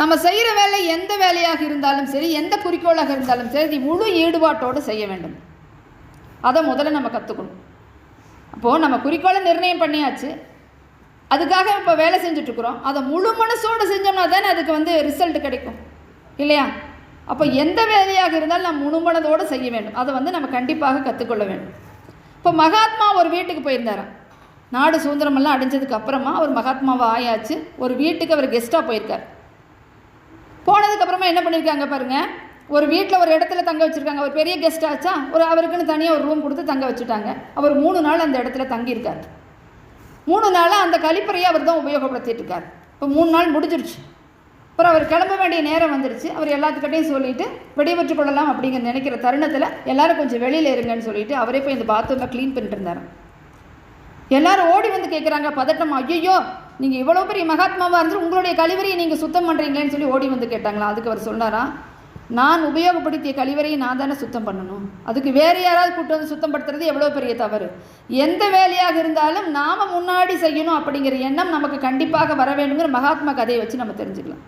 நம்ம செய்கிற வேலை எந்த வேலையாக இருந்தாலும் சரி எந்த குறிக்கோளாக இருந்தாலும் சரி முழு ஈடுபாட்டோடு செய்ய வேண்டும். அதை முதல்ல நம்ம கற்றுக்கணும் அப்போது நம்ம குறிக்கோளை நிர்ணயம் பண்ணியாச்சு. அதுக்காக இப்போ வேலை செஞ்சுட்ருக்குறோம் அதை முழு மனசோடு செஞ்சோம்னா தானே அதுக்கு வந்து ரிசல்ட் கிடைக்கும். இல்லையா? அப்போ எந்த வேலையாக இருந்தாலும் நம்ம முழு மனதோடு செய்ய வேண்டும். அதை வந்து நம்ம கண்டிப்பாக கற்றுக்கொள்ள வேண்டும். இப்போ மகாத்மா ஒரு வீட்டுக்கு போயிருந்தாராம். நாடு சுதந்திரமெல்லாம் அடைஞ்சதுக்கு அப்புறமா அவர் மகாத்மாவை ஆயாச்சு. ஒரு வீட்டுக்கு அவர் கெஸ்ட்டாக போயிருக்கார். போனதுக்கப்புறமா என்ன பண்ணியிருக்காங்க பாருங்கள் ஒரு வீட்டில் ஒரு இடத்துல தங்க வச்சுருக்காங்க. ஒரு பெரிய கெஸ்ட் ஆச்சா? ஒரு அவருக்குன்னு தனியாக ஒரு ரூம் கொடுத்து தங்க வச்சுட்டாங்க. அவர் மூணு நாள் அந்த இடத்துல தங்கியிருக்கார். மூணு நாளாக அந்த கழிப்பறையை அவர் தான் உபயோகப்படுத்திட்டு இருக்கார். இப்போ மூணு நாள் முடிஞ்சிருச்சு. அப்புறம் அவர் கிளம்ப வேண்டிய நேரம் வந்துருச்சு. அவர் எல்லாத்துக்கிட்டையும் சொல்லிட்டு விடைபெற்று கொள்ளலாம் அப்படிங்கிற நினைக்கிற தருணத்தில் எல்லாரும் கொஞ்சம் வெளியில் இருங்கன்னு சொல்லிட்டு அவரே போய் இந்த பாத்ரூமை க்ளீன் பண்ணிட்டு இருந்தார். எல்லாரும் ஓடி வந்து கேட்குறாங்க பதட்டம் ஐயோ நீங்கள் இவ்வளோ பெரிய மகாத்மாவாக இருந்து உங்களுடைய கழிவறையை நீங்கள் சுத்தம் பண்ணுறீங்களேன்னு சொல்லி ஓடி வந்து கேட்டாங்களா? அதுக்கு அவர் சொன்னாரா நான் உபயோகப்படுத்திய கழிவறையை நான் தானே சுத்தம் பண்ணணும். அதுக்கு வேறு யாராவது கூட்டு வந்து சுத்தம் படுத்துறது எவ்வளோ பெரிய தவறு. எந்த வேலையாக இருந்தாலும் நாம் முன்னாடி செய்யணும் அப்படிங்கிற எண்ணம் நமக்கு கண்டிப்பாக வர வேண்டுங்கிற மகாத்மா கதையை வச்சு நம்ம தெரிஞ்சுக்கலாம்.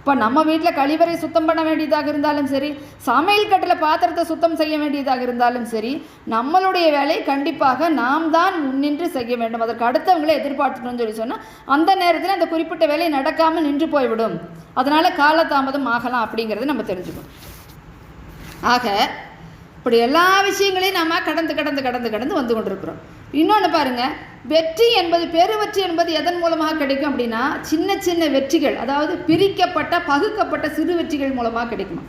இப்போ நம்ம வீட்டில் கழிவறை சுத்தம் பண்ண வேண்டியதாக இருந்தாலும் சரி சமையல் கட்டில் பாத்திரத்தை சுத்தம் செய்ய வேண்டியதாக இருந்தாலும் சரி நம்மளுடைய வேலை கண்டிப்பாக நாம் தான் முன்னின்று செய்ய வேண்டும். அதற்கு அடுத்தவங்களை எதிர்பார்த்துக்கணும்னு சொல்லி சொன்னால் அந்த நேரத்தில் அந்த குறிப்பிட்ட வேலை நடக்காமல் நின்று போய்விடும். அதனால் காலதாமதம் ஆகலாம் அப்படிங்கிறத நம்ம தெரிஞ்சுக்கணும். ஆக இப்படி எல்லா விஷயங்களையும் நம்ம கடந்து கடந்து கடந்து கடந்து வந்து கொண்டிருக்கிறோம். இன்னொன்று பாருங்கள் வெற்றி என்பது பெருவெற்றி என்பது எதன் மூலமாக கிடைக்கும் அப்படின்னா சின்ன சின்ன வெற்றிகள் அதாவது பிரிக்கப்பட்ட பகுக்கப்பட்ட சிறு வெற்றிகள் மூலமாக கிடைக்குமா?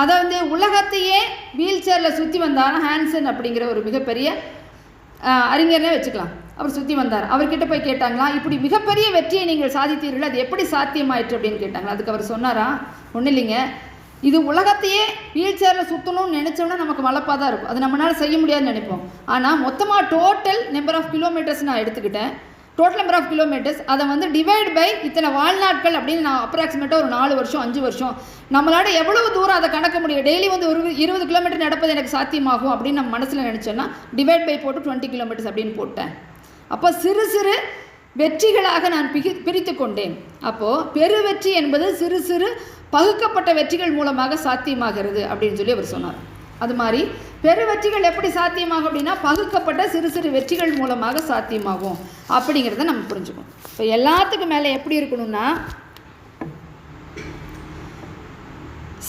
அதை வந்து உலகத்தையே வீல் சேரில் சுற்றி வந்தார் ஹான்சன் அப்படிங்கிற ஒரு மிகப்பெரிய அறிஞர்னே வச்சுக்கலாம். அவர் சுற்றி வந்தார். அவர்கிட்ட போய் கேட்டாங்களா இப்படி மிகப்பெரிய வெற்றியை நீங்கள் சாதித்தீர்கள் அது எப்படி சாத்தியமாயிற்று? அப்படின்னு கேட்டாங்களா. அதுக்கு அவர் சொன்னாரா ஒன்றும் இல்லைங்க. இது உலகத்தையே வீல் சேரில் சுற்றணும்னு நினச்சோம்னா நமக்கு வளப்பாக தான் இருக்கும். அது நம்மளால் செய்ய முடியாதுன்னு நினைப்போம். ஆனால் மொத்தமாக டோட்டல் நம்பர் ஆஃப் கிலோமீட்டர்ஸ் நான் எடுத்துக்கிட்டேன். டோட்டல் நம்பர் ஆஃப் கிலோமீட்டர்ஸ் அதை வந்து டிவைட் பை இத்தனை வாழ்நாட்கள் அப்படின்னு நான் அப்ராக்சிமேட்டாக ஒரு நாலு வருஷம் அஞ்சு வருஷம். நம்மளால எவ்வளவு தூரம் அதை கணக்க முடியும்? டெய்லி வந்து ஒரு இருபது கிலோமீட்டர் நடப்பது எனக்கு சாத்தியமாகும் அப்படின்னு நம்ம மனசில் நினச்சோன்னா டிவைட் பை போட்டு டுவெண்ட்டி கிலோமீட்டர்ஸ் அப்படின்னு போட்டேன். அப்போ சிறு சிறு வெற்றிகளாக நான் பிகி பிரித்து கொண்டேன். அப்போது பெருவெற்றி என்பது சிறு சிறு பகுக்கப்பட்ட வெற்றிகள் மூலமாக சாத்தியமாகிறது அப்படின்னு சொல்லி அவர் சொன்னார். அது மாதிரி பெரு வெற்றிகள் எப்படி சாத்தியமாகும் அப்படின்னா பகுக்கப்பட்ட சிறு சிறு வெற்றிகள் மூலமாக சாத்தியமாகும் அப்படிங்கிறத நம்ம புரிஞ்சுக்கணும். இப்போ எல்லாத்துக்கும் மேலே எப்படி இருக்கணும்னா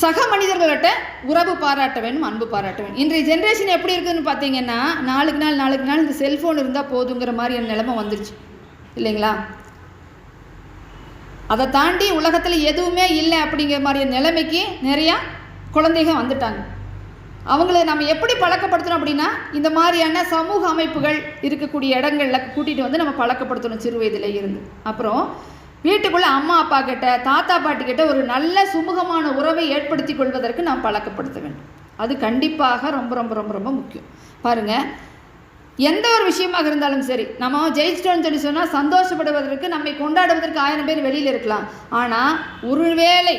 சக மனிதர்கள்கிட்ட உறவு பாராட்ட வேண்டும் அன்பு பாராட்ட வேணும். இன்றைய ஜென்ரேஷன் எப்படி இருக்குதுன்னு பார்த்தீங்கன்னா நாளுக்கு நாள் நாளுக்கு நாள் இந்த செல்ஃபோன் இருந்தால் போதுங்கிற மாதிரியான நிலைமை வந்துருச்சு. இல்லைங்களா? அதை தாண்டி உலகத்தில் எதுவுமே இல்லை அப்படிங்கிற மாதிரியான நிலைமைக்கு நிறையா குழந்தைங்க வந்துட்டாங்க. அவங்கள நம்ம எப்படி பழக்கப்படுத்தணும் அப்படின்னா இந்த மாதிரியான சமூக அமைப்புகள் இருக்கக்கூடிய இடங்களில் கூட்டிகிட்டு வந்து நம்ம பழக்கப்படுத்தணும் சிறு வயதில் இருந்து. அப்புறம் வீட்டுக்குள்ளே அம்மா அப்பா கிட்ட தாத்தா பாட்டி கிட்ட ஒரு நல்ல சுமூகமான உறவை ஏற்படுத்தி கொள்வதற்கு நாம் பழக்கப்படுத்த வேண்டும். அது கண்டிப்பாக ரொம்ப ரொம்ப ரொம்ப ரொம்ப முக்கியம். பாருங்கள் எந்த ஒரு விஷயமாக இருந்தாலும் சரி நம்ம ஜெயிச்சிட்டோம்னு சொல்லி சொன்னால் சந்தோஷப்படுவதற்கு நம்மை கொண்டாடுவதற்கு ஆயிரம் பேர் வெளியில் இருக்கலாம். ஆனால் ஒருவேளை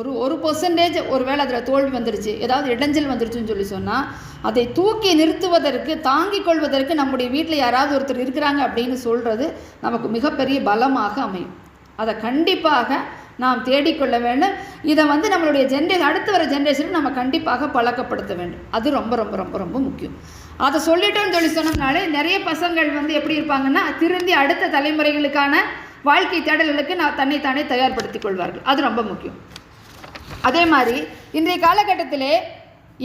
ஒரு ஒரு பர்சன்டேஜ் ஒரு வேளை அதில் தோல்வி வந்துருச்சு ஏதாவது இடைஞ்சல் வந்துடுச்சுன்னு சொல்லி சொன்னால் அதை தூக்கி நிறுத்துவதற்கு தாங்கிக் கொள்வதற்கு நம்முடைய வீட்டில் யாராவது ஒருத்தர் இருக்கிறாங்க அப்படின்னு சொல்கிறது நமக்கு மிகப்பெரிய பலமாக அமையும். அதை கண்டிப்பாக நாம் தேடிக்கொள்ள வேண்டும். இதை வந்து நம்மளுடைய ஜென்ரேஷன் அடுத்து வர ஜென்ரேஷனுக்கு நம்ம கண்டிப்பாக பழக்கப்படுத்த வேண்டும். அது ரொம்ப ரொம்ப ரொம்ப ரொம்ப முக்கியம். அதை சொல்லிட்டோம்னு சொல்லி சொன்னோம்னாலே நிறைய பசங்கள் வந்து எப்படி இருப்பாங்கன்னா திருந்தி அடுத்த தலைமுறைகளுக்கான வாழ்க்கை தேடல்களுக்கு நான் தன்னைத்தானே தயார்படுத்திக் கொள்வார்கள். அது ரொம்ப முக்கியம். அதே மாதிரி இன்றைய காலகட்டத்திலே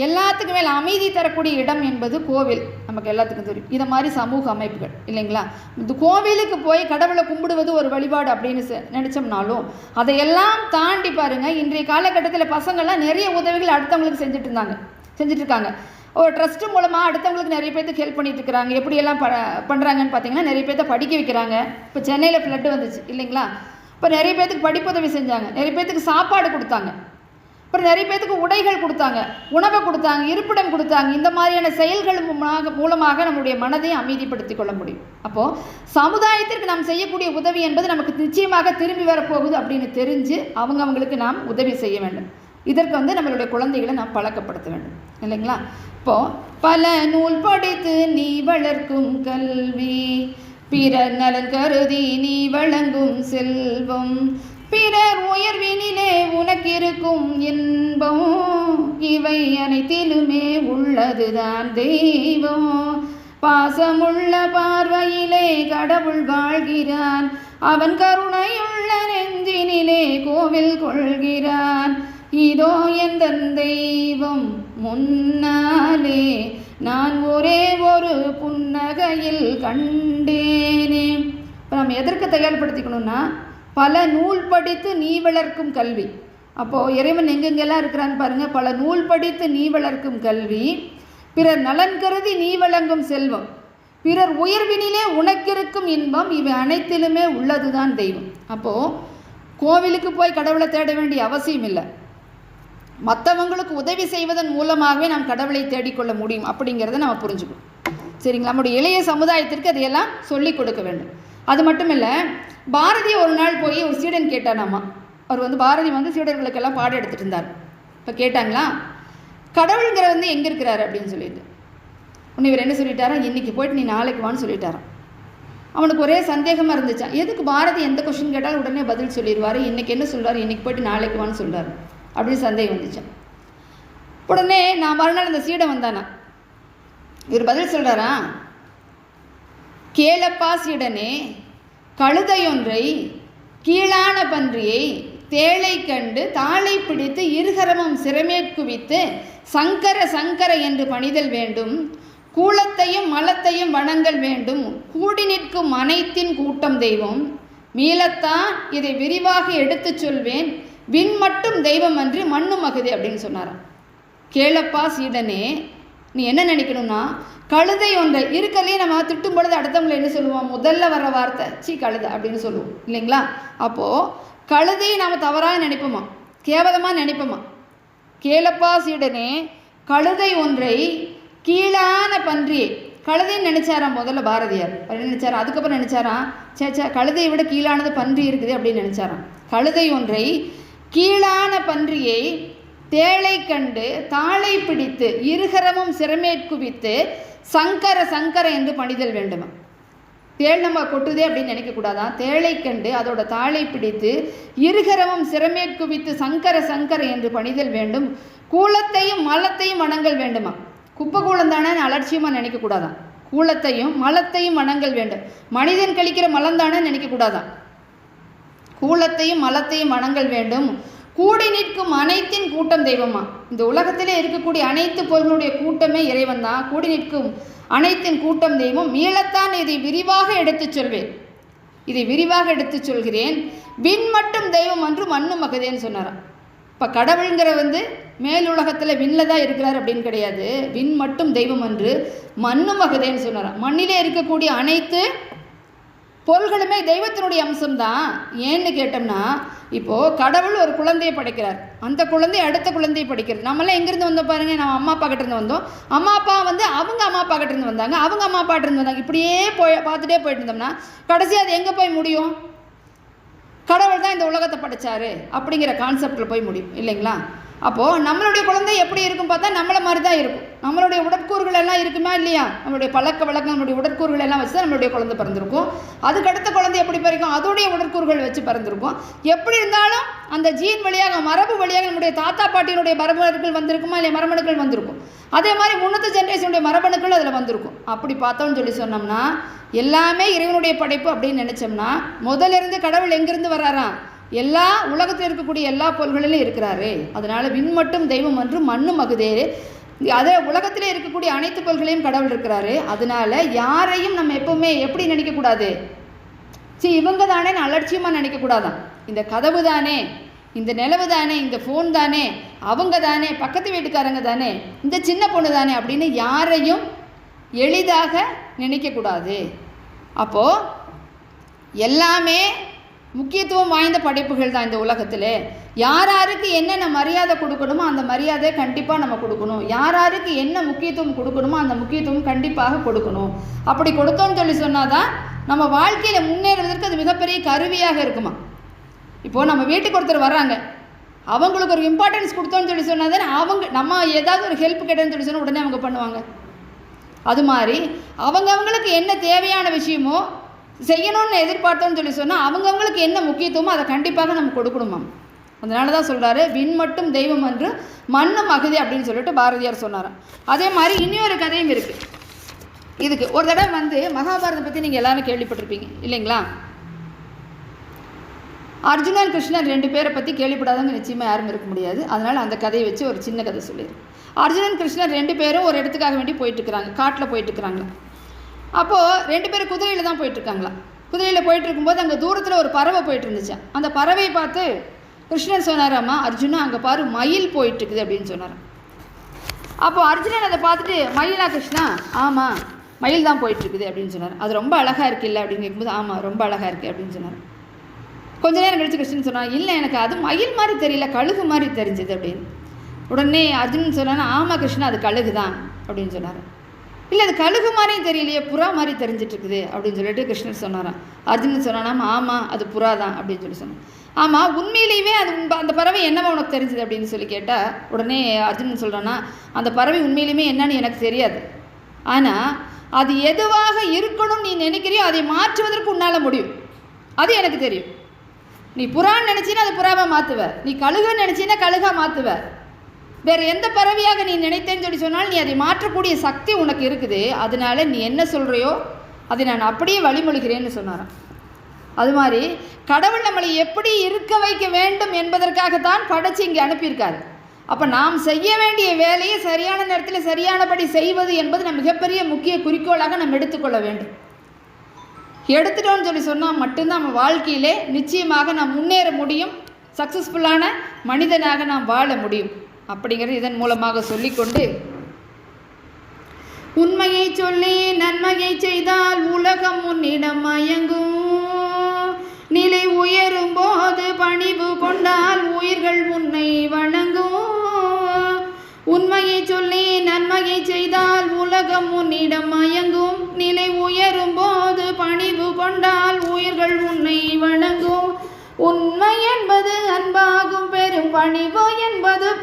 எல்லாத்துக்கும் மேல் அமைதி தரக்கூடிய இடம் என்பது கோவில். நமக்கு எல்லாத்துக்கும் தெரியும். இதை மாதிரி சமூக அமைப்புகள் இல்லைங்களா? இந்த கோவிலுக்கு போய் கடவுளை கும்பிடுவது ஒரு வழிபாடு அப்படின்னு நினச்சோம்னாலும் நினைச்சோம்னாலும் அதையெல்லாம் தாண்டி பாருங்கள் இன்றைய காலகட்டத்தில் பசங்கள்லாம் நிறைய உதவிகள் அடுத்தவங்களுக்கு செஞ்சுட்டு இருந்தாங்க. செஞ்சுட்டுருக்காங்க ஒரு ட்ரஸ்ட்டு மூலமாக அடுத்தவங்களுக்கு நிறைய பேர்த்துக்கு ஹெல்ப் பண்ணிட்டு இருக்கிறாங்க. எப்படியெல்லாம் ப பண்ணுறாங்கன்னு பார்த்தீங்கன்னா நிறைய பேர்த்த படிக்க வைக்கிறாங்க. இப்போ சென்னையில் ஃப்ளட்டு வந்துச்சு இல்லைங்களா? இப்போ நிறைய பேர்த்துக்கு படிப்புதவி செஞ்சாங்க. நிறைய பேர்த்துக்கு சாப்பாடு கொடுத்தாங்க. அப்புறம் நிறைய பேர்த்துக்கு உடைகள் கொடுத்தாங்க. உணவை கொடுத்தாங்க இருப்பிடம் கொடுத்தாங்க. இந்த மாதிரியான செயல்கள் மூலமாக மூலமாக நம்முடைய மனதை அமைதிப்படுத்தி கொள்ள முடியும். அப்போது சமுதாயத்திற்கு நாம் செய்யக்கூடிய உதவி என்பது நமக்கு நிச்சயமாக திரும்பி வரப்போகுது அப்படின்னு தெரிஞ்சு அவங்க அவங்களுக்கு நாம் உதவி செய்ய வேண்டும். இதற்கு வந்து நம்மளுடைய குழந்தைகளை நாம் பழக்கப்படுத்த வேண்டும். இல்லைங்களா? இப்போது பல நூல் படித்து நீ வளர்க்கும் கல்வி பிறர் நலன் கருதி நீ வழங்கும் செல்வம் பிறர் உயர்வின் உனக்கிருக்கும் இன்பம் இவை அனைத்திலுமே உள்ளதுதான் தெய்வம். பாசமுள்ள பார்வையிலே கடவுள் வாழ்கிறான் அவன் கருணையுள்ள நெஞ்சினிலே கோவில் கொள்கிறான். இதோ எந்த தெய்வம்? முன்னாலே நான் ஒரே ஒரு புன்னகையில் கண்டேனே. இப்போ நம்ம எதற்கு தயார்படுத்திக்கணும்னா பல நூல் படித்து நீ வளர்க்கும் கல்வி. அப்போது இறைவன் எங்கெங்கெல்லாம் இருக்கிறான்னு பாருங்கள் பல நூல் படித்து நீ வளர்க்கும் கல்வி பிறர் நலன் கருதி நீ வழங்கும் செல்வம் பிறர் உயர்வினிலே உனக்கிருக்கும் இன்பம் இவை அனைத்திலுமே உள்ளதுதான் தெய்வம். அப்போது கோவிலுக்கு போய் கடவுளை தேட வேண்டிய அவசியம் இல்லை. மற்றவங்களுக்கு உதவி செய்வதன் மூலமாகவே நாம் கடவுளை தேடிக்கொள்ள முடியும் அப்படிங்கிறத நம்ம புரிஞ்சுக்கணும். சரிங்களா? நம்முடைய இளைய சமுதாயத்திற்கு அதையெல்லாம் சொல்லிக் கொடுக்க வேண்டும். அது மட்டும் இல்லை பாரதி ஒரு நாள் போய் ஒரு சீடன் கேட்டானாமா? அவர் வந்து பாரதி வந்து சீடர்களுக்கெல்லாம் பாடம் எடுத்துகிட்டு இருந்தார். இப்போ கேட்டாங்களா? கடவுளுங்கிற வந்து எங்கே இருக்கிறாரு அப்படின்னு சொல்லிட்டு. உன்னை இவர் என்ன சொல்லிட்டாரா? இன்னைக்கு போயிட்டு நீ நாளைக்கு வான்னு சொல்லிட்டாரான் அவனுக்கு ஒரே சந்தேகமாக இருந்துச்சான் எதுக்கு பாரதி எந்த கொஷின் கேட்டாலும் உடனே பதில் சொல்லிடுவார். இன்றைக்கி என்ன சொல்கிறார் இன்னைக்கு போயிட்டு நாளைக்கு வான்னு சொல்கிறார் அப்படின்னு சந்தேகம் வந்துச்சான் உடனே நான் மறுநாள் அந்த சீடை வந்தானா? இவர் பதில் சொல்கிறாரா கேளப்பா சீடனே கழுதையொன்றை கீழான பன்றியை தேளை கண்டு தாளை பிடித்து இருகரமும் சிரமேற்குவித்து சங்கர சங்கர என்று பணிதல் வேண்டும் கூலத்தையும் மலத்தையும் வணங்கல் வேண்டும் கூடி நிற்கும் அனைத்தின் கூட்டம் தெய்வம். மீளத்தான் இதை விரிவாக எடுத்துச் சொல்வேன். விண் மட்டும் தெய்வம் அன்றி மண்ணும் மகுதே அப்படின்னு சொன்னாராம். கேளப்பா சீடனே நீ என்ன நினைக்கணும்னா கழுதை ஒன்றை இருக்கலையே நம்ம திட்டும் பொழுது அடுத்தவங்களை என்ன சொல்லுவோம்? முதல்ல வர வார்த்தை சீ கழுதை அப்படின்னு சொல்லுவோம். இல்லைங்களா? அப்போது கழுதையை நாம் தவறாக நினைப்போமா? கேவலமாக நினைப்போமா? கேளப்பா சீடனே கழுதை ஒன்றை கீழான பன்றியை கழுதைன்னு நினைச்சாராம் முதல்ல பாரதியார். அப்படின்னு என்ன நினைச்சாரா அதுக்கப்புறம் நினைச்சாராம் சே சே கழுதையை விட கீழானது பன்றி இருக்குது அப்படின்னு நினைச்சாராம். கழுதை ஒன்றை கீழான பன்றியை தேளை கண்டு தாளை பிடித்து இருகரமும் சிரமேற்குவித்து சங்கர சங்கர என்று பணிதல் வேண்டுமா? தேள் நம்ம கொட்டுதே அப்படின்னு நினைக்கக்கூடாதான் தேளை கண்டு அதோட தாளை பிடித்து இருகரமும் சிரமேற்குவித்து சங்கர சங்கர என்று பணிதல் வேண்டும். கூலத்தையும் மலத்தையும் வணங்கல் வேண்டுமா? குப்பை கூலம் தானே அலட்சியமாக நினைக்கக்கூடாதான் கூலத்தையும் மலத்தையும் வணங்கல் வேண்டும். மனிதன் கழிக்கிற மலம் தானே நினைக்கக்கூடாதான் கூலத்தையும் மலத்தையும் வணங்கல் வேண்டும். கூடி நிற்கும் அனைத்தின் கூட்டம் தெய்வமா? இந்த உலகத்திலே இருக்கக்கூடிய அனைத்து பொருளுடைய கூட்டமே இறைவன் தான். கூடி நிற்கும் அனைத்தின் கூட்டம் தெய்வம். மீளத்தான் இதை விரிவாக எடுத்துச் சொல்வேன். இதை விரிவாக எடுத்துச் சொல்கிறேன். விண் மட்டும் தெய்வம் என்று மண்ணு மகதேன்னு சொன்னாராம். இப்போ கடவுளுங்கிற வந்து மேலுலகத்தில் விண்ணில் தான் இருக்கிறார் அப்படின்னு கிடையாது. விண் மட்டும் தெய்வம் என்று மண்ணு மகதேன்னு சொன்னாராம். மண்ணிலே இருக்கக்கூடிய அனைத்து பொருள்களுமே தெய்வத்தினுடைய அம்சம்தான். ஏன்னு கேட்டோம்னா இப்போது கடவுள் ஒரு குழந்தையை படைக்கிறார். அந்த குழந்தை அடுத்த குழந்தையை படிக்கிறது நம்மளாம் எங்கேருந்து வந்தோம் பாருங்க நம்ம அம்மா அப்பா கிட்டேருந்து வந்தோம். அம்மா அப்பா வந்து அவங்க அம்மா அப்பா கிட்டேருந்து வந்தாங்க. அவங்க அம்மா அப்பா இருந்து வந்தாங்க. இப்படியே போய் பார்த்துட்டே போயிட்டு இருந்தோம்னா கடைசி அது எங்கே போய் முடியும்? கடவுள் தான் இந்த உலகத்தை படைச்சாரு அப்படிங்கிற கான்செப்டில் போய் முடியும். இல்லைங்களா? அப்போது நம்மளுடைய குழந்தை எப்படி இருக்கும் பார்த்தா நம்மளை மாதிரி தான் இருக்கும். நம்மளுடைய உடற்கூறுகள் எல்லாம் இருக்குமா இல்லையா? நம்மளுடைய பழக்க வழக்கம் நம்மளுடைய உடற்கூறுகள் எல்லாம் வச்சு தான் நம்மளுடைய குழந்தை பிறந்திருக்கும். அதுக்கு அடுத்த குழந்தை எப்படி பிறக்கும்? அதோடைய உடற்கூறுகள் வச்சு பிறந்திருக்கும். எப்படி இருந்தாலும் அந்த ஜீன் வழியாக மரபு வழியாக நம்முடைய தாத்தா பாட்டியினுடைய மரபணுக்கள் வந்திருக்குமா இல்லையா? மரபணுக்கள் வந்திருக்கும். அதே மாதிரி முன்னத்து ஜென்ரேஷனுடைய மரபணுக்கள் அதில் வந்திருக்கும். அப்படி பார்த்தோம்னு சொல்லி சொன்னோம்னா எல்லாமே இறைவனுடைய படைப்பு அப்படின்னு நினச்சோம்னா முதல்ல இருந்து கடவுள் எங்கேருந்து வராரா எல்லா உலகத்தில் இருக்கக்கூடிய எல்லா பொருள்களிலும் இருக்கிறாரு. அதனால் விண் மட்டும் தெய்வம் என்று மண்ணும் மகுதே அதே உலகத்தில் இருக்கக்கூடிய அனைத்து பொருள்களையும் கடவுள் இருக்கிறாரு. அதனால யாரையும் நம்ம எப்பவுமே எப்படி நினைக்கக்கூடாது? சரி இவங்க தானே அலட்சியமாக நினைக்கக்கூடாதான். இந்த கதவு தானே இந்த நிலவு தானே இந்த ஃபோன் தானே அவங்க தானே பக்கத்து வீட்டுக்காரங்க தானே இந்த சின்ன பொண்ணு தானே அப்படின்னு யாரையும் எளிதாக நினைக்கக்கூடாது. அப்போது எல்லாமே முக்கியத்துவம் வாய்ந்த படைப்புகள் தான் இந்த உலகத்தில். யார் யாருக்கு என்னென்ன மரியாதை கொடுக்கணுமோ அந்த மரியாதை கண்டிப்பாக நம்ம கொடுக்கணும். யார் யாருக்கு என்ன முக்கியத்துவம் கொடுக்கணுமோ அந்த முக்கியத்துவம் கண்டிப்பாக கொடுக்கணும். அப்படி கொடுத்தோம்னு சொல்லி சொன்னால் தான் நம்ம வாழ்க்கையில் முன்னேறுவதற்கு அது மிகப்பெரிய கருவியாக இருக்குமா? இப்போது நம்ம வீட்டுக்கு ஒருத்தர் வர்றாங்க. அவங்களுக்கு ஒரு இம்பார்ட்டன்ஸ் கொடுத்தோன்னு சொல்லி சொன்னால் தானே அவங்க நம்ம ஏதாவது ஒரு ஹெல்ப் கேட்டேன்னு சொல்லி சொன்னால் உடனே அவங்க பண்ணுவாங்க. அது மாதிரி அவங்கவுங்களுக்கு என்ன தேவையான விஷயமோ செய்யணும்னு எதிர்பார்த்தோன்னு சொல்லி சொன்னால் அவங்கவுங்களுக்கு என்ன முக்கியத்துவமோ அதை கண்டிப்பாக நம்ம கொடுக்கணுமாம் அதனால தான் சொல்கிறாரு விண் மட்டும் தெய்வம் என்று மண்ணும் அகதி அப்படின்னு சொல்லிட்டு பாரதியார் சொன்னாராம். அதே மாதிரி இன்னொரு கதையும் இருக்குது இதுக்கு ஒரு தடவை வந்து மகாபாரதம் பற்றி நீங்கள் எல்லாரும் கேள்விப்பட்டிருப்பீங்க இல்லைங்களா? அர்ஜுனன் கிருஷ்ணன் ரெண்டு பேரை பற்றி கேள்விப்படாதவங்க நிச்சயமாக யாரும் இருக்க முடியாது. அதனால் அந்த கதையை வச்சு ஒரு சின்ன கதை சொல்லிடுறேன். அர்ஜுனன் கிருஷ்ணன் ரெண்டு பேரும் ஒரு இடத்துக்காக வேண்டி போயிட்டுருக்குறாங்க காட்டில் போயிட்டுருக்குறாங்க அப்போது ரெண்டு பேரும் குதிரையில் தான் போயிட்டுருக்காங்களா? குதிரையில் போயிட்டு இருக்கும்போது அங்கே தூரத்தில் ஒரு பறவை போயிட்டு இருந்துச்சு அந்த பறவையை பார்த்து கிருஷ்ணன் சொன்னாராம்மா அர்ஜுனா அங்கே பாரு மயில் போயிட்டுருக்குது அப்படின்னு சொன்னாராம். அப்போது அர்ஜுனன் அதை பார்த்துட்டு மயிலா கிருஷ்ணா? ஆமாம் மயில் தான் போயிட்டுருக்குது அப்படின்னு சொன்னார். அது ரொம்ப அழகாக இருக்குல்ல? அப்படின்னு கேட்கும்போது ஆமாம் ரொம்ப அழகாக இருக்குது அப்படின்னு சொன்னார். கொஞ்ச நேரம் கழிச்சு கிருஷ்ணன் சொன்னான் இல்லை எனக்கு அது மயில் மாதிரி தெரியல கழுகு மாதிரி தெரிஞ்சுது அப்படின்னு. உடனே அர்ஜுனன் சொன்னான்னா ஆமாம் கிருஷ்ணா அது கழுகு தான் அப்படின்னு சொன்னார். இல்லை அது கழுகு மாதிரியும் தெரியலையே புறா மாதிரி தெரிஞ்சிட்ருக்குது அப்படின்னு சொல்லிட்டு கிருஷ்ணர் சொன்னாராம். அர்ஜுனன் சொன்னானாம் ஆமாம் அது புறா தான் அப்படின்னு சொல்லி சொன்னான் ஆமாம் உண்மையிலேயுமே அது அந்த பறவை என்னவோ உனக்கு தெரிஞ்சுது அப்படின்னு சொல்லி கேட்டால் உடனே அர்ஜுனன் சொல்கிறேன்னா அந்த பறவை உண்மையிலுமே என்னன்னு எனக்கு தெரியாது. ஆனால் அது எதுவாக இருக்கணும்னு நீ நினைக்கிறியோ அதை மாற்றுவதற்கு உன்னால் முடியும். அது எனக்கு தெரியும். நீ புறான்னு நினச்சின்னா அது புறாவை மாற்றுவ நீ கழுகுன்னு நினச்சின்னா கழுகா மாற்றுவ வேறு எந்த பறவையாக நீ நினைத்தேன்னு சொல்லி சொன்னால் நீ அதை மாற்றக்கூடிய சக்தி உனக்கு இருக்குது. அதனால நீ என்ன சொல்கிறியோ அதை நான் அப்படியே வழிமொழிகிறேன்னு சொன்னாரான் அது மாதிரி கடவுள் நம்மளை எப்படி இருக்க வைக்க வேண்டும் என்பதற்காகத்தான் படைச்சு இங்கே அனுப்பியிருக்காரு. அப்போ நாம் செய்ய வேண்டிய வேலையை சரியான நேரத்தில் சரியானபடி செய்வது என்பது நம் மிகப்பெரிய முக்கிய குறிக்கோளாக நாம் எடுத்துக்கொள்ள வேண்டும். எடுத்துட்டோம்னு சொல்லி சொன்னால் மட்டும்தான் நம்ம வாழ்க்கையிலே நிச்சயமாக நாம் முன்னேற முடியும். சக்ஸஸ்ஃபுல்லான மனிதனாக நாம் வாழ முடியும். அப்படிங்கிறது இதன் மூலமாக சொல்லிக்கொண்டு உண்மையை சொல்லி நன்மையை செய்தால் உலகம் உன்னிடம் மயங்கும். நிலை உயரும் போது பணிவு கொண்டால் உயிர்கள் உன்னை வணங்கும். உண்மையை சொல்லி நன்மையை செய்தால் உலகம் உன்னிடம்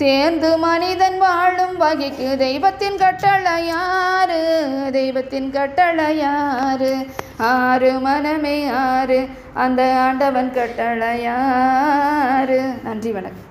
சேர்ந்து மனிதன் வாழும் வகைக்கு தெய்வத்தின் கட்டளையாறு தெய்வத்தின் கட்டளையாறு. ஆறு மனமே ஆறு அந்த ஆண்டவன் கட்டளையாறு. நன்றி வணக்கம்.